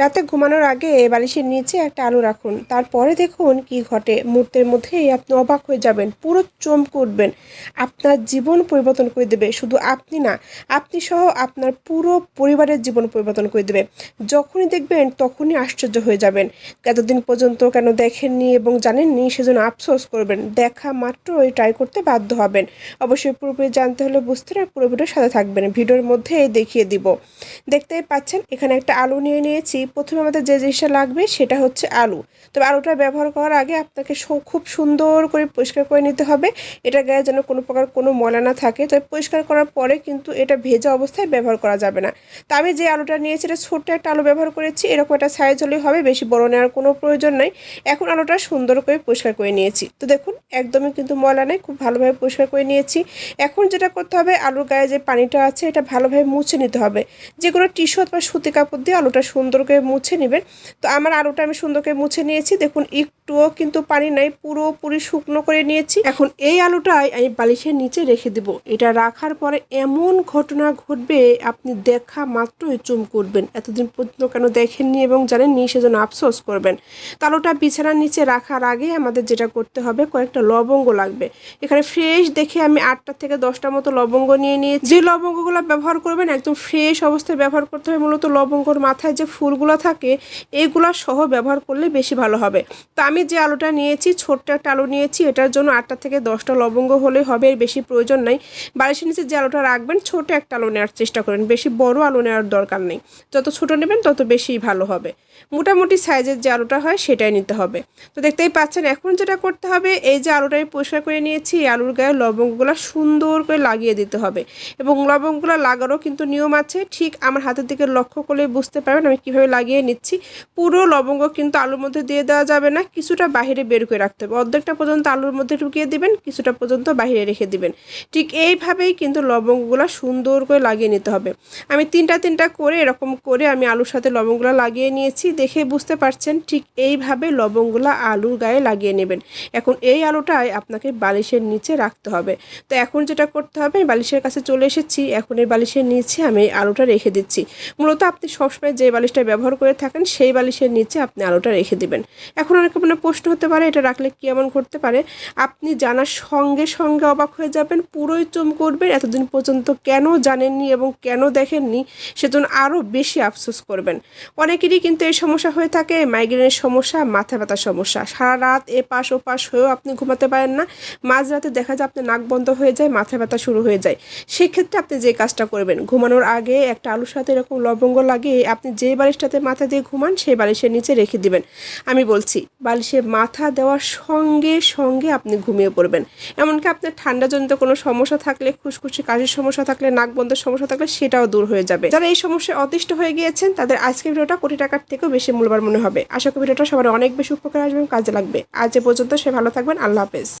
রাতে ঘুমানোর আগে বালিশের নিচে একটা আলু রাখুন। তারপরে দেখুন কি ঘটে। মুহূর্তের মধ্যেই আপনি অবাক হয়ে যাবেন, পুরো চমকে উঠবেন। আপনার জীবন পরিবর্তন করে দেবে। শুধু আপনি না, আপনি সহ আপনার পুরো পরিবারের জীবন পরিবর্তন করে দেবে। যখনই দেখবেন তখনই আশ্চর্য হয়ে যাবেন। এতদিন পর্যন্ত কেন দেখেননি এবং জানেননি সেজন্য আফসোস করবেন। দেখা মাত্রই ট্রাই করতে বাধ্য হবেন। অবশ্যই পুরোপুরি জানতে হলে বুঝতে আর পুরো ভিডিওর সাথে থাকবেন। ভিডিওর মধ্যে দেখিয়ে দিব। দেখতেই পাচ্ছেন, এখানে একটা আলু নিয়ে নিয়েছি। প্রথমে আমাদের যে জিনিসটা লাগবে সেটা হচ্ছে আলু। তবে আলুটা ব্যবহার করার আগে আপনাকে খুব সুন্দর করে পরিষ্কার করে নিতে হবে। এটা গায়ে যেন কোনো প্রকার কোনো ময়লা না থাকে। তবে পরিষ্কার করার পরে কিন্তু এটা ভেজা অবস্থায় ব্যবহার করা যাবে না। তা আমি যে আলুটা নিয়েছি, এটা ছোট্ট একটা আলু ব্যবহার করেছি। এরকম একটা সাইজ হলেই হবে, বেশি বড় নেওয়ার কোনো প্রয়োজন নাই। এখন আলুটা সুন্দর করে পরিষ্কার করে নিয়েছি। তো দেখুন, একদমই কিন্তু ময়লা নেই, খুব ভালোভাবে পরিষ্কার করে নিয়েছি। এখন যেটা করতে হবে, আলুর গায়ে যে পানিটা আছে, এটা ভালোভাবে মুছে নিতে হবে। যে কোনো টিস্যু অথবা সুতি কাপড় দিয়ে আলুটা সুন্দর করে মুছে নেবেন। তো আমার আলুটা আমি সুন্দর করে মুছে নিয়েছি। দেখুন, একটুও কিন্তু পানি নাই, পুরোপুরি শুকনো করে নিয়েছি। এখন এই আলুটাই আমি বালিশের নিচে রেখে দেব। এটা রাখার পরে এমন ঘটনা ঘটবে, আপনি দেখা মাত্রই চুম করবেন। এতদিন পর্যন্ত কেন দেখেননি এবং জানেননি, সেজন্য আফসোস করবেন। তো আলুটা বিছানার নিচে রাখার আগে আমাদের যেটা করতে হবে, কয়েকটা লবঙ্গ লাগবে। এখানে ফ্রেশ দেখে আমি আটটা থেকে দশটা মতো লবঙ্গ নিয়ে নিয়ে যে লবঙ্গগুলো ব্যবহার করবেন, একদম ফ্রেশ অবস্থায় ব্যবহার করতে হবে মূলত লবঙ্গর মাথায় যে ফুলগুলো থাকে এইগুলো সহ ব্যবহার করলে বেশি ভালো হবে। তো আমি যে আলুটা নিয়েছি, ছোট্ট একটা আলু নিয়েছি, এটার জন্য আটটা থেকে দশটা লবঙ্গ হলে হবে, এর বেশি প্রয়োজন নাই। বালিশের নিচে যে আলুটা রাখবেন ছোট একটা আলু নেওয়ার চেষ্টা করেন। বেশি বড় আলু নেওয়ার দরকার নেই। যত ছোট নেবেন, তত বেশি ভালো হবে। মোটামুটি সাইজের যে আলুটা হয়, সেটাই নিতে হবে। তো দেখতেই পাচ্ছেন, এখন যেটা করতে হবে, এই যে আলুটা আমি পরিষ্কার করে নিয়েছি, এই আলুর গায়ে লবঙ্গগুলো সুন্দর করে লাগিয়ে দিতে হবে। এবং লবঙ্গগুলো লাগারও কিন্তু নিয়ম আছে, ঠিক আমার হাতের দিকে লক্ষ্য করলে বুঝতে পারবেন আমি কীভাবে লাগিয়ে নিচ্ছি। পুরো লবঙ্গ কিন্তু আলুর মধ্যে দিয়ে দেওয়া যাবে না, কিছুটা বাইরে বের করে রাখতে হবে। অর্ধেকটা পর্যন্ত আলুর মধ্যে ঢুকিয়ে দিবেন, কিছুটা পর্যন্ত বাইরে রেখে দিবেন। ঠিক এইভাবেই কিন্তু লবঙ্গগুলো সুন্দর করে লাগিয়ে নিতে হবে। আমি তিনটা তিনটা করে এরকম করে আমি আলুর সাথে লবঙ্গগুলো লাগিয়ে নিয়েছি, দেখে বুঝতে পারছেন ঠিক এইভাবে লবঙ্গগুলো আলুর গায়ে লাগিয়ে নেবেন। এখন এই আলুটাই আপনাকে বালিশের নিচে রাখতে হবে। তো এখন যেটা করতে হবে বালিশের কাছে চলে এসেছি, এখন এই বালিশের নিচে আমি আলুটা রেখে দিচ্ছি। মূলত আপনি সবসময় যে বালিশটা ব্যবহার করে থাকেন, সেই বালিশের নিচে আপনি আলোটা রেখে দিবেন। এখন অনেক মনে প্রশ্ন হতে পারে, এটা রাখলে কি এমন ঘটতে পারে? আপনি জানার সঙ্গে সঙ্গে অবাক হয়ে যাবেন, পুরোই চুম করবেন, এতদিন পর্যন্ত কেন জানেননি এবং কেন দেখেননি, সেজন্য আরও বেশি আফসোস করবেন। অনেকেরই কিন্তু এই সমস্যা হয়ে থাকে মাইগ্রেনের সমস্যা, মাথা ব্যথার সমস্যা। সারা রাত এ পাশ ও পাশ হয়েও আপনি ঘুমাতে পারেন না, মাঝরাতে দেখা যায় আপনার নাক বন্ধ হয়ে যায়, মাথা ব্যথা শুরু হয়ে যায়। সেক্ষেত্রে আপনি যে কাজটা করবেন, ঘুমানোর আগে একটা আলুর সাথে এরকম লবঙ্গ লাগিয়ে আপনি যে বালিশটাতে মাথা দিয়ে ঘুমান, সেই বালিশের নিচে রেখে দিবেন। আমি বলছি, বালিশে মাথা দেওয়ার সঙ্গে সঙ্গে আপনি ঘুমিয়ে পড়বেন। এমনকি আপনার ঠান্ডাজনিত কোনো সমস্যা থাকলে, খুশখুশি কাশির সমস্যা থাকলে নাক বন্ধের সমস্যা থাকলে, সেটাও দূর হয়ে যাবে। যারা এই সমস্যায় অতিষ্ঠ হয়ে গিয়েছেন, তাদের আজকের ভিডিওটা কোটি টাকার থেকেও বেশি মূল্যবান মনে হবে। আশা করি ভিডিওটা সবার অনেক বেশি উপকার আসবে কাজে লাগবে। আজ এ পর্যন্ত সে ভালো থাকবেন। আল্লাহ হাফেজ।